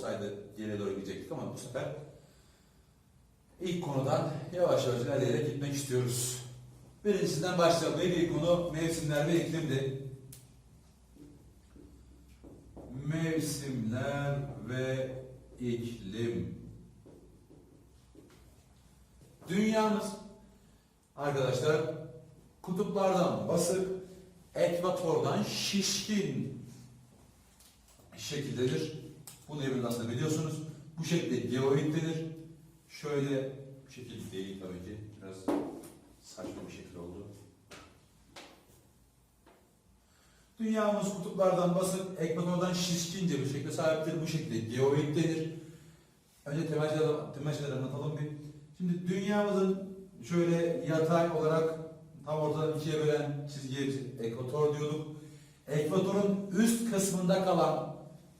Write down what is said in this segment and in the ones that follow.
olsaydı geriye doğru gidecektik ama bu sefer ilk konudan yavaş yavaş ilerleyerek gitmek istiyoruz. Birincisinden başlayalım. İlk konu? Mevsimler ve iklimdi. Mevsimler ve iklim. Dünyamız arkadaşlar kutuplardan basık, ekvatordan şişkin şekildedir. Bu nevrin aslında biliyorsunuz. Bu şekilde geoid denir. Şöyle bu şekilde değil tabii ki. Biraz saçma bir şekil oldu. Dünyamız kutuplardan basık, ekvatordan şişkince bir şekilde sahiptir. Bu şekilde geoid denir. Önce temelcileri, temelcileri anlatalım bir. Şimdi dünyamızın şöyle yatay olarak tam ortadan ikiye bölen çizgiye ekvator diyorduk. Ekvatorun üst kısmında kalan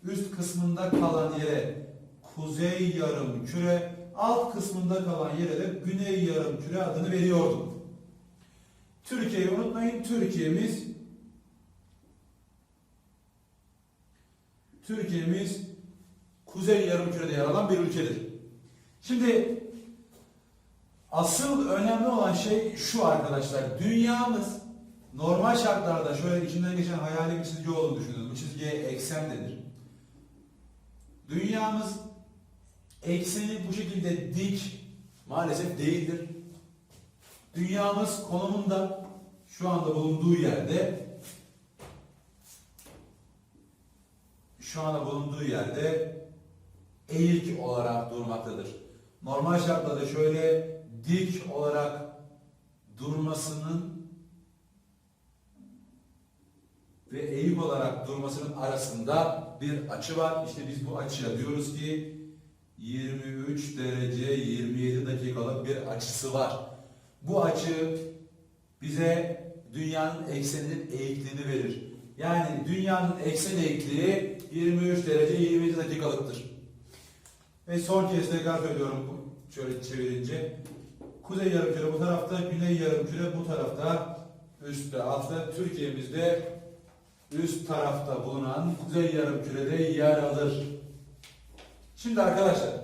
üst kısmında kalan yere kuzey yarım küre, alt kısmında kalan yere de güney yarım küre adını veriyorduk. Türkiye'yi unutmayın. Türkiye'miz Türkiye'miz kuzey yarım kürede yer alan bir ülkedir. Şimdi asıl önemli olan şey şu arkadaşlar. Dünyamız normal şartlarda şöyle içinden geçen hayali bir çizgi olduğunu düşünün. Bu çizgiye eksen denir. Dünyamız ekseni bu şekilde dik maalesef değildir. Dünyamız konumunda şu anda bulunduğu yerde şu anda bulunduğu yerde eğik olarak durmaktadır. Normal şartlarda şöyle dik olarak durmasının ve eğik olarak durmasının arasında bir açı var. İşte biz bu açıya diyoruz ki 23 derece 27 dakikalık bir açısı var. Bu açı bize dünyanın ekseninin eğikliğini verir. Yani dünyanın eksen eğikliği 23 derece 27 dakikalıktır. Ve son kez tekrar söylüyorum şöyle çevirince. Kuzey yarımküre bu tarafta, güney yarımküre bu tarafta, üstte, altta. Türkiye'mizde üst tarafta bulunan kuzey yarımkürede yer alır. Şimdi arkadaşlar,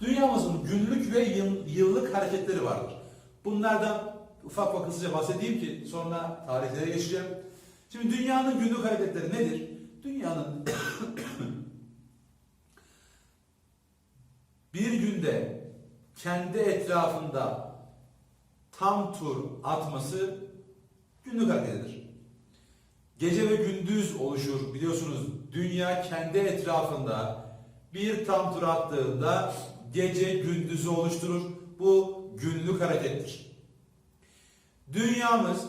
dünyamızın günlük ve yıl- yıllık hareketleri vardır. Bunlardan ufak ufak hızlıca bahsedeyim ki sonra tarihlere geçeceğim. Şimdi dünyanın günlük hareketleri nedir? Dünyanın bir günde kendi etrafında tam tur atması günlük hareketidir. Gece ve gündüz oluşur. Biliyorsunuz dünya kendi etrafında bir tam tur attığında gece gündüzü oluşturur. Bu günlük harekettir. Dünyamız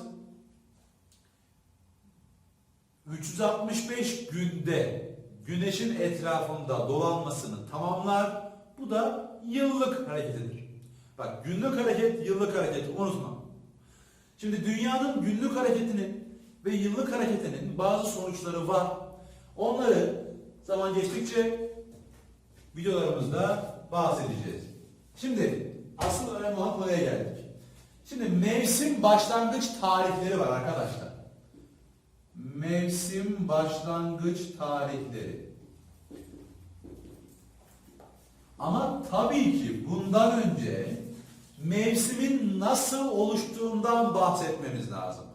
365 günde güneşin etrafında dolanmasını tamamlar. Bu da yıllık hareketidir. Bak günlük hareket, yıllık hareket unutma. Şimdi dünyanın günlük hareketinin ve yıllık hareketinin bazı sonuçları var. Onları zaman geçtikçe videolarımızda bahsedeceğiz. Şimdi asıl önemli olan konuya geldik. Şimdi mevsim başlangıç tarihleri var arkadaşlar. Mevsim başlangıç tarihleri. Ama tabii ki bundan önce mevsimin nasıl oluştuğundan bahsetmemiz lazım.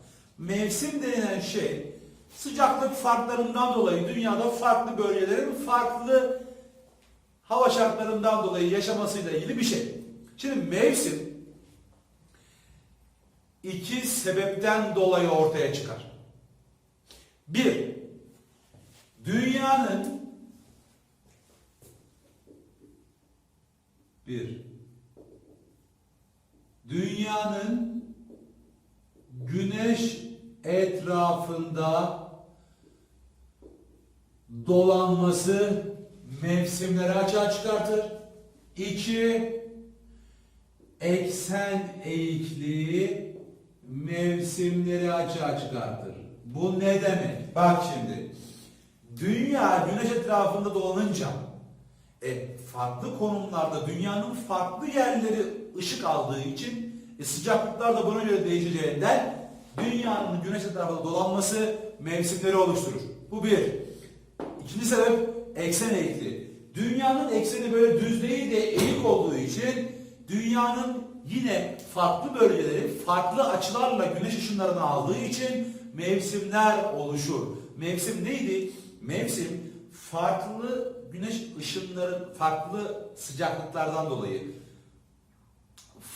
Mevsim denilen şey sıcaklık farklarından dolayı dünyada farklı bölgelerin farklı hava şartlarından dolayı yaşamasıyla ilgili bir şey. Şimdi mevsim iki sebepten dolayı ortaya çıkar. Bir, dünyanın bir, dünyanın güneş etrafında dolanması mevsimleri açığa çıkartır. İki, eksen eğikliği mevsimleri açığa çıkartır. Bu ne demek? Bak şimdi. Dünya güneş etrafında dolanınca e, farklı konumlarda dünyanın farklı yerleri ışık aldığı için E, sıcaklıklar da buna göre değişeceğinden dünyanın güneş etrafında dolanması mevsimleri oluşturur. Bu bir. İkinci sebep eksen eğikliği. Dünyanın ekseni böyle düz değil de eğik olduğu için dünyanın yine farklı bölgeleri farklı açılarla güneş ışınlarını aldığı için mevsimler oluşur. Mevsim neydi? Mevsim farklı güneş ışınları farklı sıcaklıklardan dolayı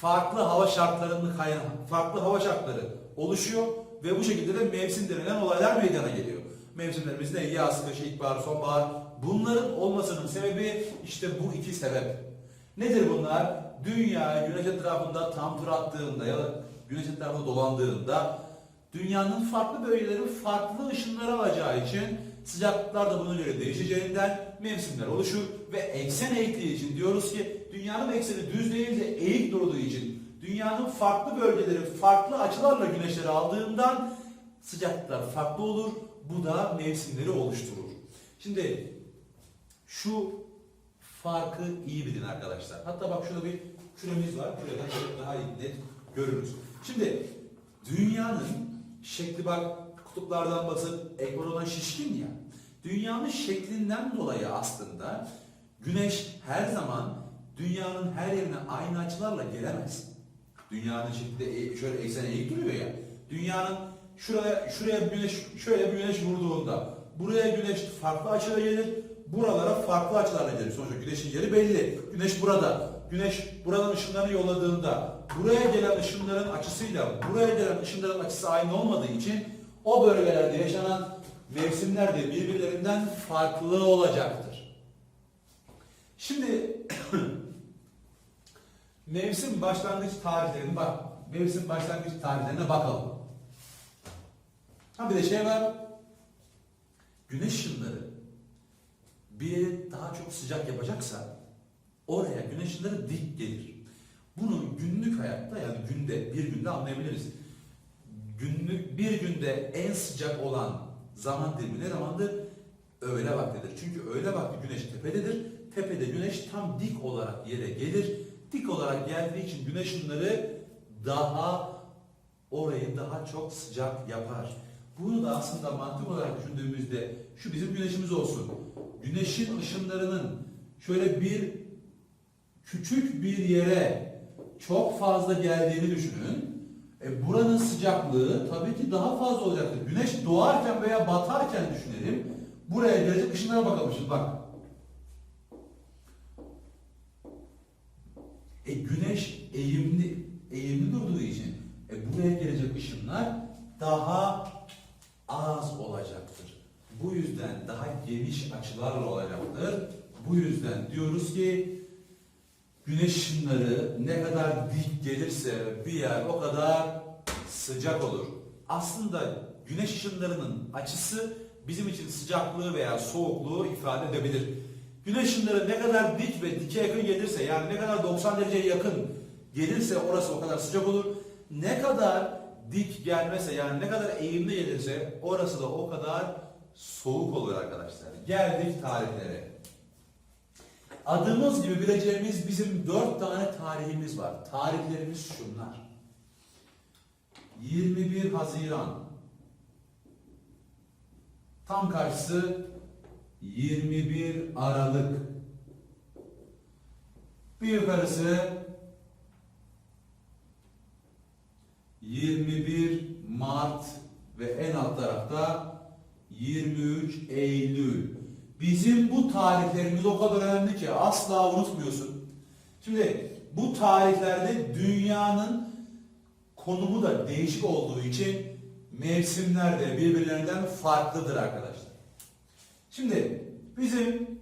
farklı hava şartlarının kaynağı, farklı hava şartları oluşuyor ve bu şekilde de mevsim denilen olaylar meydana geliyor. Mevsimlerimiz ne? Yaz, kış, ilkbahar, sonbahar. Bunların olmasının sebebi işte bu iki sebep. Nedir bunlar? Dünya güneş etrafında tam tur attığında ya da güneş etrafında dolandığında dünyanın farklı bölgeleri farklı ışınlar alacağı için sıcaklıklar da buna göre değişeceğinden mevsimler oluşur ve eksen eğikliği için diyoruz ki dünyanın ekseni düz değil de eğik durduğu için dünyanın farklı bölgeleri farklı açılarla güneşleri aldığından sıcaklıklar farklı olur. Bu da mevsimleri oluşturur. Şimdi şu farkı iyi bilin arkadaşlar. Hatta bak şurada bir küremiz var. Küreden böyle daha iyi net görürüz. Şimdi dünyanın şekli bak kutuplardan basıp ekvatordan şişkin ya. Dünyanın şeklinden dolayı aslında güneş her zaman dünyanın her yerine aynı açılarla gelemez. Dünyanın şekli e- şöyle eksen eğik duruyor ya. Dünyanın şuraya şuraya güneş şöyle bir güneş vurduğunda buraya güneş farklı açıda gelir. Buralara farklı açılarla gelir. Sonuçta güneşin yeri belli. Güneş burada. Güneş buradan ışınlarını yolladığında buraya gelen ışınların açısıyla buraya gelen ışınların açısı aynı olmadığı için o bölgelerde yaşanan mevsimler de birbirlerinden farklı olacaktır. Şimdi mevsim başlangıç tarihlerine bak. Mevsim başlangıç tarihlerine bakalım. Ha bir de şey var. Güneş ışınları bir daha çok sıcak yapacaksa oraya güneş ışınları dik gelir. Bunu günlük hayatta yani günde bir günde anlayabiliriz. Günlük bir günde en sıcak olan zaman dilimi ne zamandır? Öğle vaktidir. Çünkü öğle vakti güneş tepededir. Tepede güneş tam dik olarak yere gelir. Dik olarak geldiği için güneş ışınları daha orayı daha çok sıcak yapar. Bunu da aslında mantık olarak düşündüğümüzde şu bizim güneşimiz olsun. Güneşin ışınlarının şöyle bir küçük bir yere çok fazla geldiğini düşünün. E buranın sıcaklığı tabii ki daha fazla olacaktır. Güneş doğarken veya batarken düşünelim. Buraya gelecek ışınlara bakalım şimdi bak. E güneş eğimli eğimli durduğu için e buraya gelecek ışınlar daha az olacaktır. Bu yüzden daha geniş açılarla olacaktır. Bu yüzden diyoruz ki güneş ışınları ne kadar dik gelirse bir yer o kadar sıcak olur. Aslında güneş ışınlarının açısı bizim için sıcaklığı veya soğukluğu ifade edebilir. Güneş ışınları ne kadar dik ve dike yakın gelirse yani ne kadar 90 dereceye yakın gelirse orası o kadar sıcak olur. Ne kadar dik gelmese yani ne kadar eğimli gelirse orası da o kadar soğuk olur arkadaşlar. Geldik tarihlere. Adımız gibi bileceğimiz bizim dört tane tarihimiz var. Tarihlerimiz şunlar. 21 Haziran. Tam karşısı 21 Aralık. Bir yukarısı 21 Mart ve en alt tarafta 23 Eylül. Bizim bu tarihlerimiz o kadar önemli ki asla unutmuyorsun. Şimdi bu tarihlerde dünyanın konumu da değişik olduğu için mevsimler de birbirlerinden farklıdır arkadaşlar. Şimdi bizim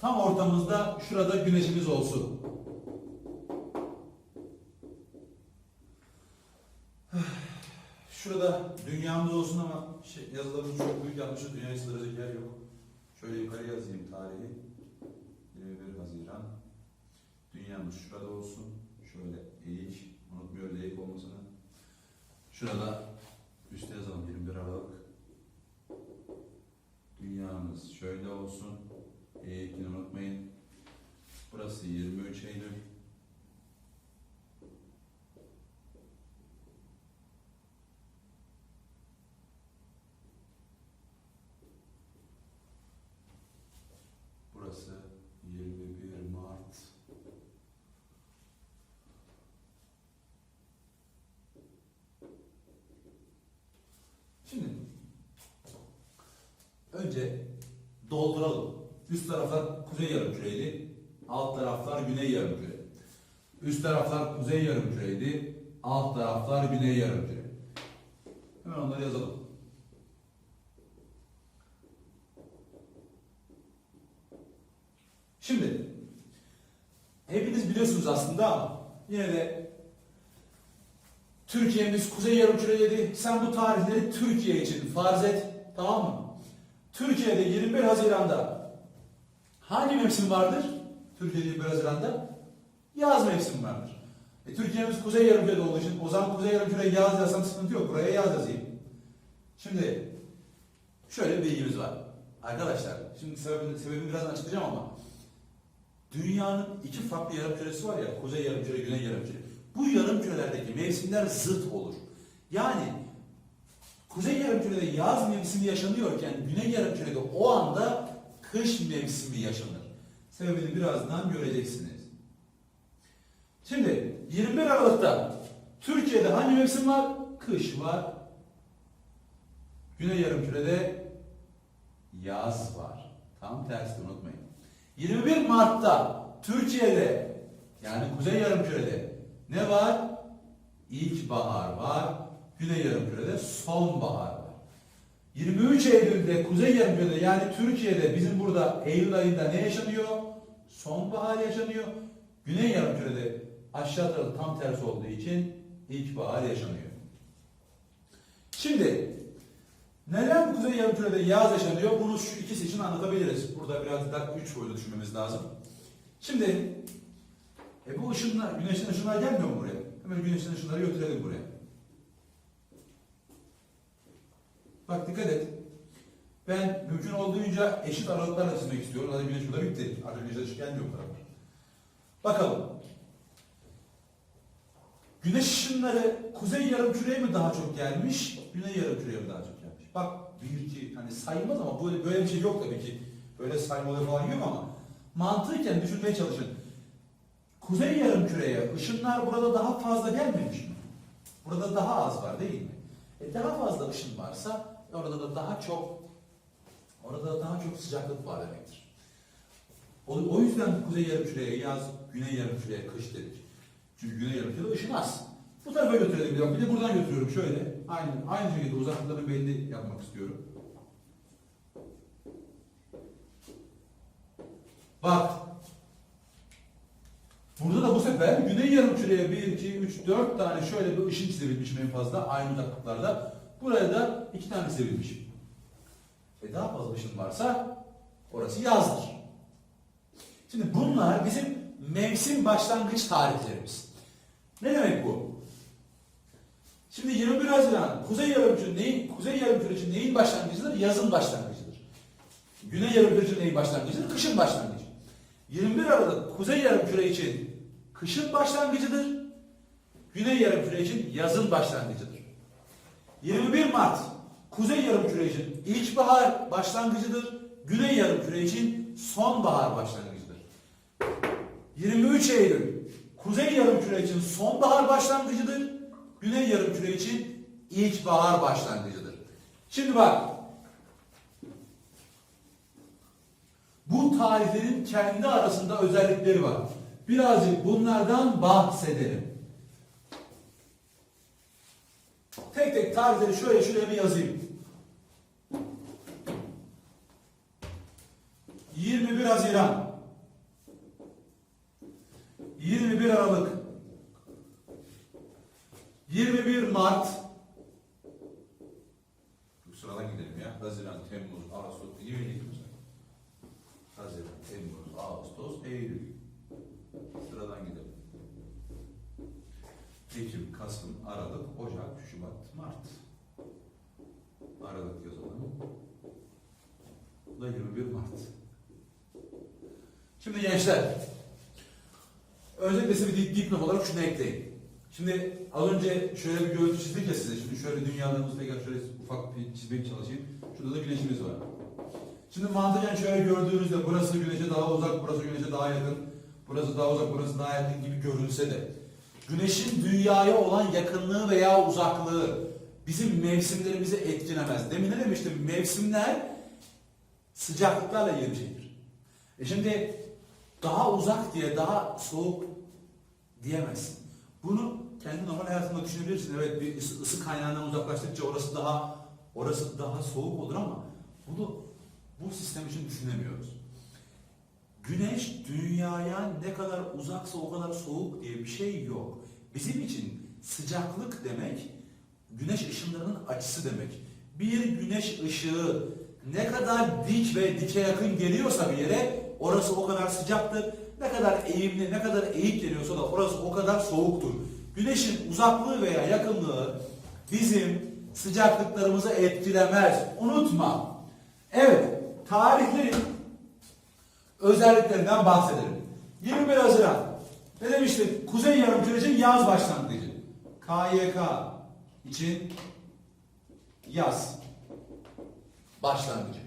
tam ortamızda şurada güneşimiz olsun. Şurada dünyamız olsun ama şey, yazılarımız çok büyük yapmışız. Dünyayı sığdıracak yer yok. Şöyle yukarı yazayım tarihi. 21 Haziran. Dünyamız şurada olsun. Şöyle eğik. Unutmuyoruz eğik olmasını. Şurada üstte yazalım 21 Aralık. Dünyamız şöyle olsun. Eğikini unutmayın. Burası 23 Eylül. Önce dolduralım. Üst taraflar kuzey yarımküreydi, alt taraflar güney yarımküre. Üst taraflar kuzey yarımküreydi, alt taraflar güney yarımküre. Hemen onları yazalım. Şimdi hepiniz biliyorsunuz aslında ama yine de Türkiye'miz kuzey yarımküreydi. Sen bu tarihleri Türkiye için farz et. Tamam mı? Türkiye'de 21 Haziran'da hangi mevsim vardır? Türkiye'de 21 Haziran'da yaz mevsimi vardır. E, Türkiye'miz kuzey yarımkürede olduğu için o zaman kuzey yarımküreye yaz yazsam sıkıntı yok. Buraya yaz yazayım. Şimdi şöyle bir bilgimiz var. Arkadaşlar şimdi sebebini, sebebini birazdan açıklayacağım ama dünyanın iki farklı yarımküresi var ya kuzey yarımküre, güney yarımküre. Bu yarımkürelerdeki mevsimler zıt olur. Yani kuzey yarımkürede yaz mevsimi yaşanıyorken güney yarımkürede o anda kış mevsimi yaşanır. Sebebini birazdan göreceksiniz. Şimdi 21 Aralık'ta Türkiye'de hangi mevsim var? Kış var. Güney yarımkürede yaz var. Tam tersi unutmayın. 21 Mart'ta Türkiye'de yani Kuzey Yarımküre'de ne var? İlkbahar var. Güney Yarımküre'de sonbahar var. 23 Eylül'de Kuzey Yarımküre'de yani Türkiye'de bizim burada Eylül ayında ne yaşanıyor? Sonbahar yaşanıyor. Güney Yarımküre'de aşağı tam tersi olduğu için ilkbahar yaşanıyor. Şimdi neden Kuzey Yarımküre'de yaz yaşanıyor? Bunu şu ikisi için anlatabiliriz. Burada biraz daha üç boyutlu düşünmemiz lazım. Şimdi e bu ışınlar, güneşin ışınlar gelmiyor mu buraya? Hemen güneşin ışınları götürelim buraya. Bak dikkat et. Ben mümkün olduğunca eşit aralıklarla çizmek istiyorum. Hadi güneş burada bitti. Artık güneşe ışık gelmiyor bu. Bakalım. Güneş ışınları kuzey yarımküreye mi daha çok gelmiş, güney yarımküreye mi daha çok gelmiş? Bak bir iki hani saymaz ama böyle böyle bir şey yok tabii ki. Böyle saymaları falan yok ama mantıken düşünmeye çalışın. Kuzey yarımküreye ışınlar burada daha fazla gelmemiş mi? Burada daha az var değil mi? E daha fazla ışın varsa orada da daha çok orada da daha çok sıcaklık var demektir. O, o yüzden kuzey yarımküreye yaz, güney yarımküreye kış dedik. Çünkü güney yarımkürede ışın az. Bu tarafa götürelim bir de buradan götürüyorum şöyle. Aynı, aynı şekilde uzaklıklarını belli yapmak istiyorum. Bak. Burada da bu sefer güney yarımküreye 1, 2, 3, 4 tane şöyle bir ışın çizebilmişim en fazla aynı uzaklıklarda. Buraya da 2 tane çizebilmişim. E daha fazla ışın varsa orası yazdır. Şimdi bunlar bizim mevsim başlangıç tarihlerimiz. Ne demek bu? Şimdi 21 Haziran Kuzey Yarımküre neyin Kuzey Yarımküre için neyin başlangıcıdır? Yazın başlangıcıdır. Güney Yarımküre neyin başlangıcıdır? Kışın başlangıcı. 21 Aralık Kuzey Yarımküre için kışın başlangıcıdır. Güney Yarımküre için yazın başlangıcıdır. 21 Mart Kuzey Yarımküre için ilkbahar başlangıcıdır. Güney Yarımküre için sonbahar başlangıcıdır. 23 Eylül Kuzey Yarımküre için sonbahar başlangıcıdır. Güney Yarımküre için ilkbahar başlangıcıdır. Şimdi bak. Bu tarihlerin kendi arasında özellikleri var. Birazcık bunlardan bahsedelim. Tarihleri şöyle şuraya bir yazayım. 21 Haziran 21 Aralık 21 Mart Bu sıradan gidelim ya. Haziran, Temmuz, Ağustos, 20 Haziran, Temmuz, Ağustos, Eylül. Sıradan gidelim. Ekim, Kasım, Aralık, Ocak, Şubat, Mart. Aralık yazalım. Bu da 21 Mart. Şimdi gençler, Öncelikle size bir dip, dipnot olarak şunu ekleyin. Şimdi az önce şöyle bir görüntü çizdik ya size. Şimdi şöyle dünyalarımızda tekrar şöyle ufak bir çizmeye çalışayım. Şurada da güneşimiz var. Şimdi mantıken şöyle gördüğünüzde burası güneşe daha uzak, burası güneşe daha yakın, burası daha uzak, burası daha yakın gibi görünse de güneşin dünyaya olan yakınlığı veya uzaklığı bizim mevsimlerimizi etkilemez. Demin ne demiştim? Mevsimler sıcaklıklarla ilgili. E şimdi daha uzak diye daha soğuk diyemezsin. Bunu kendi normal hayatında düşünebilirsin. Evet bir ısı, ısı kaynağından uzaklaştıkça orası daha orası daha soğuk olur ama bunu bu sistem için düşünemiyoruz. Güneş dünyaya ne kadar uzaksa o kadar soğuk diye bir şey yok. Bizim için sıcaklık demek güneş ışınlarının açısı demek. Bir güneş ışığı ne kadar dik ve dike yakın geliyorsa bir yere orası o kadar sıcaktır. Ne kadar eğimli, ne kadar eğik geliyorsa da orası o kadar soğuktur. Güneşin uzaklığı veya yakınlığı bizim sıcaklıklarımızı etkilemez. Unutma. Evet, tarihlerin özelliklerinden bahsedelim. 21 Haziran. Ne demiştik? Kuzey Yarımküre'nin yaz başlangıcı. KYK için yaz başlangıcı.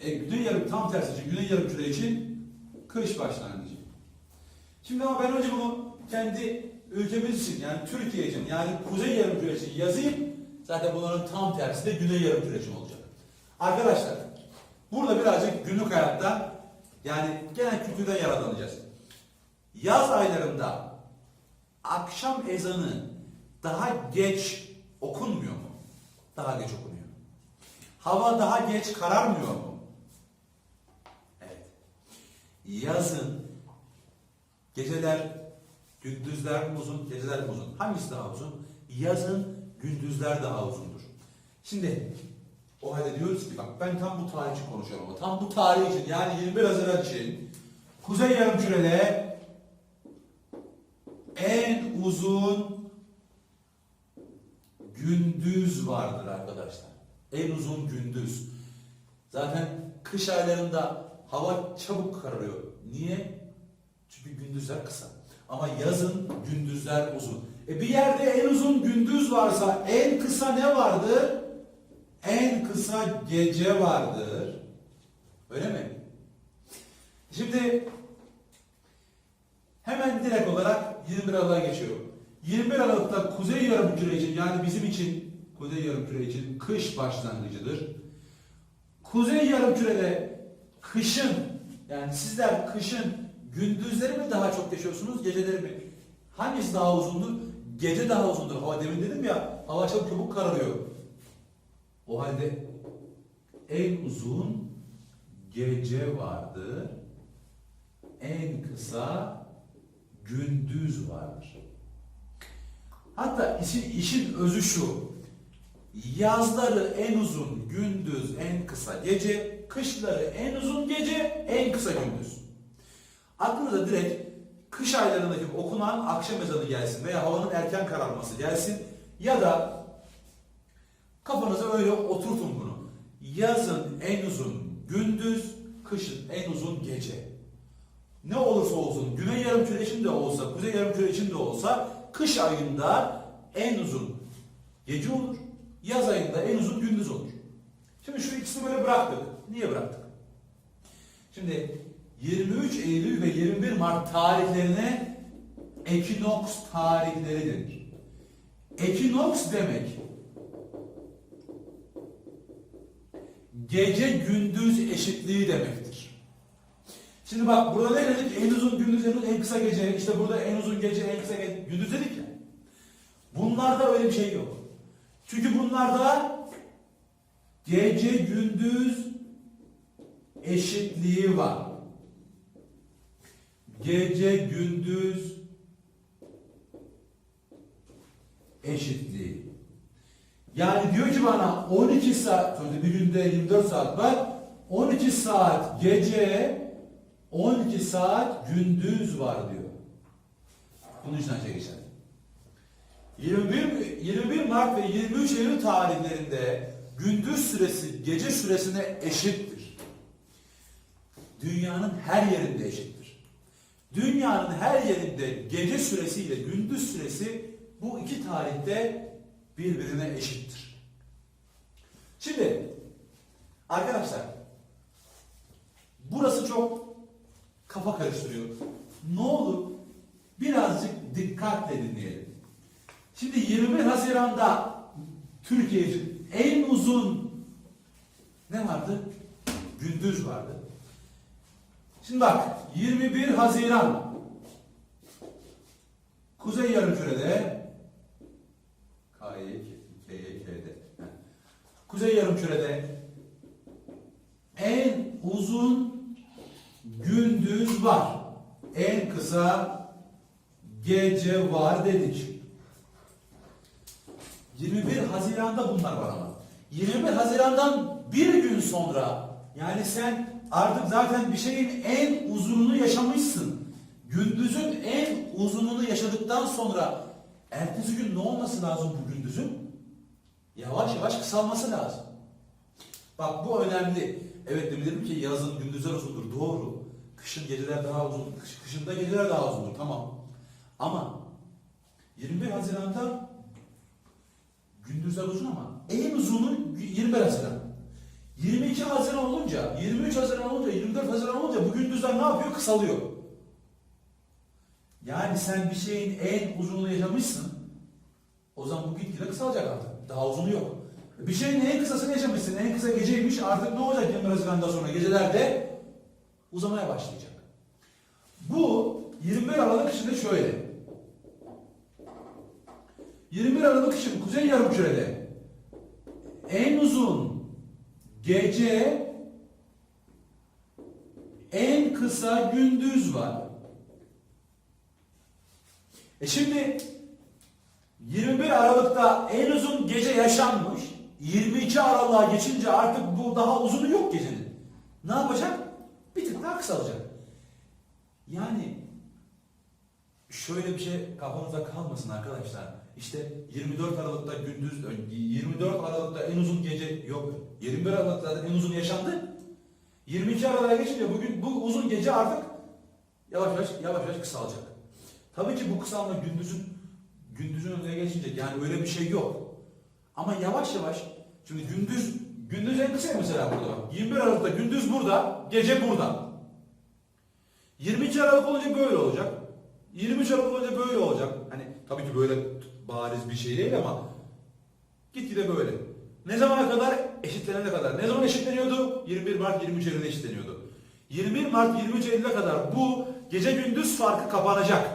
E, Güney Yarım tam tersi için Güney Yarımküre için kış başlangıcı. Şimdi ama ben önce bunu kendi ülkemiz için yani Türkiye için yani Kuzey Yarımküre için yazayım. Zaten bunların tam tersi de Güney Yarımküre için olacak. Arkadaşlar burada birazcık günlük hayatta yani genel kültürden yararlanacağız. Yaz aylarında akşam ezanı daha geç okunmuyor mu? Daha geç okunuyor. Hava daha geç kararmıyor mu? Evet. Yazın geceler gündüzler uzun, geceler uzun? Hangisi daha uzun? Yazın gündüzler daha uzundur. Şimdi o halde diyoruz ki bak ben tam bu tarih için konuşuyorum ama tam bu tarih için yani 21 Haziran için Kuzey Yarımküre'de en uzun gündüz vardır arkadaşlar. En uzun gündüz. Zaten kış aylarında hava çabuk kararıyor. Niye? Çünkü gündüzler kısa. Ama yazın gündüzler uzun. E bir yerde en uzun gündüz varsa en kısa ne vardır? En kısa gece vardır. Öyle mi? Şimdi hemen direkt olarak 21 Aralık'a geçiyorum. 21 Aralık'ta Kuzey Yarımküre için yani bizim için Kuzey Yarımküre için kış başlangıcıdır. Kuzey Yarımküre'de kışın yani sizler kışın gündüzleri mi daha çok yaşıyorsunuz geceleri mi? Hangisi daha uzundur? Gece daha uzundur. Hava demin dedim ya hava çok çabuk kararıyor. O halde en uzun gece vardır. En kısa gündüz vardır. Hatta işin, işin özü şu. Yazları en uzun gündüz, en kısa gece, kışları en uzun gece, en kısa gündüz. Aklınıza direkt kış aylarındaki okunan akşam ezanı gelsin veya havanın erken kararması gelsin ya da kafanıza öyle oturtun bunu. Yazın en uzun gündüz, kışın en uzun gece. Ne olursa olsun, güney yarımküre için de olsa, kuzey yarımküre için de olsa kış ayında en uzun gece olur, yaz ayında en uzun gündüz olur. Şimdi şu ikisini böyle bıraktık. Niye bıraktık? Şimdi 23 Eylül ve 21 Mart tarihlerine ekinoks tarihleri denir. Ekinoks demek gece gündüz eşitliği demektir. Şimdi bak burada ne dedik? En uzun gündüz, en, uzun, en kısa gece. İşte burada en uzun gece, en kısa gece. Gündüz dedik ya. Bunlarda öyle bir şey yok. Çünkü bunlarda gece gündüz eşitliği var. Gece gündüz eşitliği. Yani diyor ki bana 12 saat, bir günde 24 saat var. 12 saat gece, 12 saat gündüz var diyor. Bunun için açığa geçelim. 21, 21 Mart ve 23 Eylül tarihlerinde gündüz süresi gece süresine eşittir. Dünyanın her yerinde eşittir. Dünyanın her yerinde gece süresi ile gündüz süresi bu iki tarihte birbirine eşittir. Şimdi arkadaşlar burası çok kafa karıştırıyor. Ne olur birazcık dikkatle dinleyelim. Şimdi 21 Haziran'da Türkiye için en uzun Ne vardı? Gündüz vardı. Şimdi bak 21 Haziran Kuzey Yarımküre'de K'ye, K'ye, K'de. Kuzey Yarımküre'de en uzun gündüz var. En kısa gece var dedik. 21 Haziran'da bunlar var ama. 21 Haziran'dan bir gün sonra yani sen artık zaten bir şeyin en uzununu yaşamışsın. Gündüzün en uzununu yaşadıktan sonra ertesi gün ne olması lazım bu gündüzün? Yavaş yavaş kısalması lazım. Bak bu önemli. Evet dedim ki yazın gündüzler uzundur. Doğru. Kışın geceler daha uzun. Kış, kışında geceler daha uzundur. Tamam. Ama 21 Haziran'da gündüzler uzun ama en uzunu 21 Haziran. 22 Haziran olunca, 23 Haziran olunca, 24 Haziran olunca bu gündüzler ne yapıyor? Kısalıyor. Yani sen bir şeyin en uzununu yaşamışsın. O zaman bu gitgide kısalacak artık. Daha uzunu yok. Bir şeyin en kısasını yaşamışsın. En kısa geceymiş. Artık ne olacak 21 Haziran'dan sonra? Gecelerde uzamaya başlayacak. Bu 21 Aralık içinde şöyle. 21 Aralık için Kuzey Yarımküre'de en uzun gece en kısa gündüz var. E şimdi 21 Aralık'ta en uzun gece yaşanmış. 22 Aralık'a geçince artık bu daha uzunu yok gecenin. Ne yapacak? Bir tık daha kısalacak. Yani şöyle bir şey kafanızda kalmasın arkadaşlar. İşte 24 Aralık'ta gündüz 24 Aralık'ta en uzun gece yok. 21 Aralık'ta en uzun yaşandı. 22 Aralık'a geçince bugün bu uzun gece artık yavaş yavaş yavaş yavaş kısalacak. Tabii ki bu kısalma gündüzün gündüzün önüne geçince yani öyle bir şey yok. Ama yavaş yavaş şimdi gündüz gündüz en kısa mesela burada. 21 Aralık'ta gündüz burada, gece burada. 22 Aralık olunca böyle olacak. 23 Aralık olunca böyle olacak. Hani tabii ki böyle bariz bir şey değil ama gitgide böyle. Ne zamana kadar? Eşitlenene kadar. Ne zaman eşitleniyordu? 21 Mart 23 Eylül'de eşitleniyordu. 21 Mart 23 Eylül'e kadar bu gece gündüz farkı kapanacak.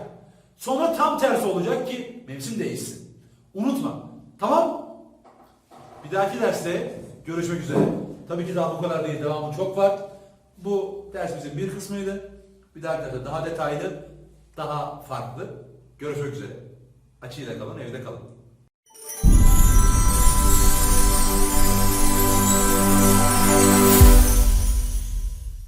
Sonra tam tersi olacak ki mevsim değişsin. Unutma. Tamam? Bir dahaki derste görüşmek üzere. Tabii ki daha bu kadar değil. Devamı çok var. Bu dersimizin bir kısmıydı. Bir dahaki derste daha detaylı, daha farklı. Görüşmek üzere. Açıyla kalın, evde kalın.